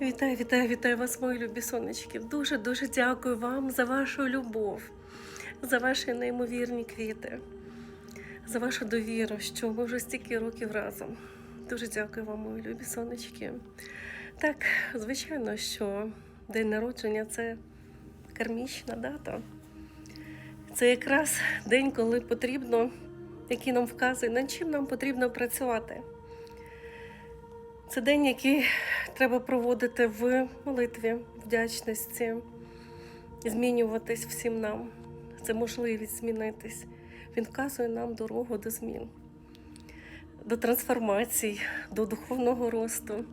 Вітаю, вітаю, вітаю вас, мої любі сонечки. Дуже дуже дякую вам за вашу любов, за ваші неймовірні квіти, за вашу довіру, що ми вже стільки років разом. Дуже дякую вам, мої любі сонечки. Так, звичайно, що день народження це кармічна дата. Це якраз день, коли потрібно, який нам вказує, над чим нам потрібно працювати. Це день, який треба проводити в молитві, вдячності, змінюватись всім нам. Це можливість змінитись. Він вказує нам дорогу до змін, до трансформацій, до духовного росту.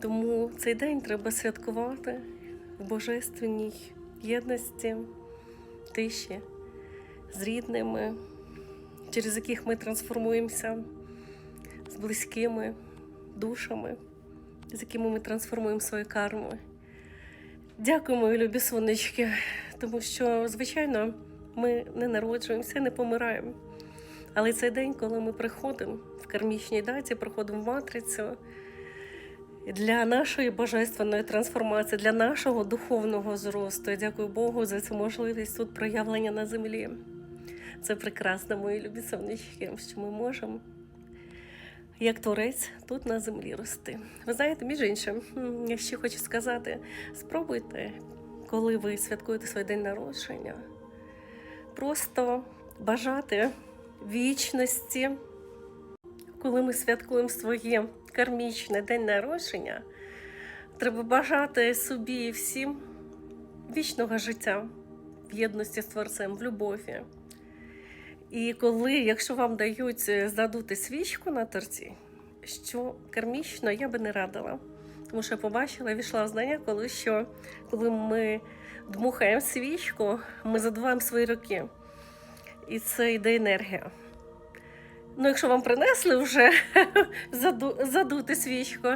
Тому цей день треба святкувати в божественній єдності, тиші з рідними, через яких ми трансформуємося з близькими душами, з якими ми трансформуємо свої карми. Дякую, мої любі сонечки, тому що, звичайно, ми не народжуємося, не помираємо. Але цей день, коли ми приходимо в кармічній даті, приходимо в матрицю для нашої божественної трансформації, для нашого духовного зросту. Я дякую Богу за цю можливість тут проявлення на землі. Це прекрасно, мої любі сонечки, що ми можемо як творець тут на землі рости. Ви знаєте, між іншим, я ще хочу сказати: спробуйте, коли ви святкуєте свій день народження, просто бажати вічності, коли ми святкуємо своє кармічне день народження, треба бажати собі і всім вічного життя в єдності з творцем, в любові. І коли, якщо вам дають е, задути свічку на торті, що кармічно я би не радила. Тому що я побачила, війшла в знання, коли що коли ми дмухаємо свічку, ми задуваємо свої роки. І це йде енергія. Ну, якщо вам принесли вже заду, задути свічку,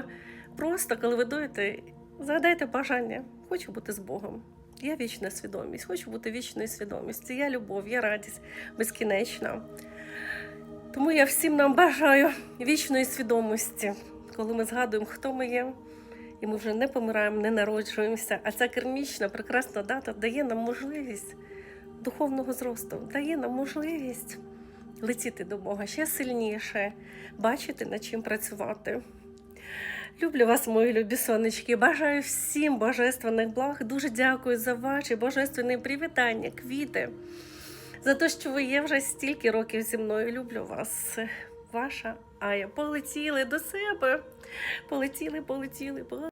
просто коли ви дуєте, загадайте бажання, хочу бути з Богом. Я вічна свідомість, хочу бути вічною свідомістю. Я любов, я радість безкінечна. Тому я всім нам бажаю вічної свідомості, коли ми згадуємо, хто ми є, і ми вже не помираємо, не народжуємося. А ця кермічна, прекрасна дата дає нам можливість духовного зросту, дає нам можливість летіти до Бога ще сильніше, бачити, над чим працювати. Люблю вас, мої любі сонечки. Бажаю всім божественних благ. Дуже дякую за ваші божественні привітання, квіти, за те, що ви є вже стільки років зі мною. Люблю вас. Ваша Ая. Полетіли до себе. Полетіли, полетіли, полетіли.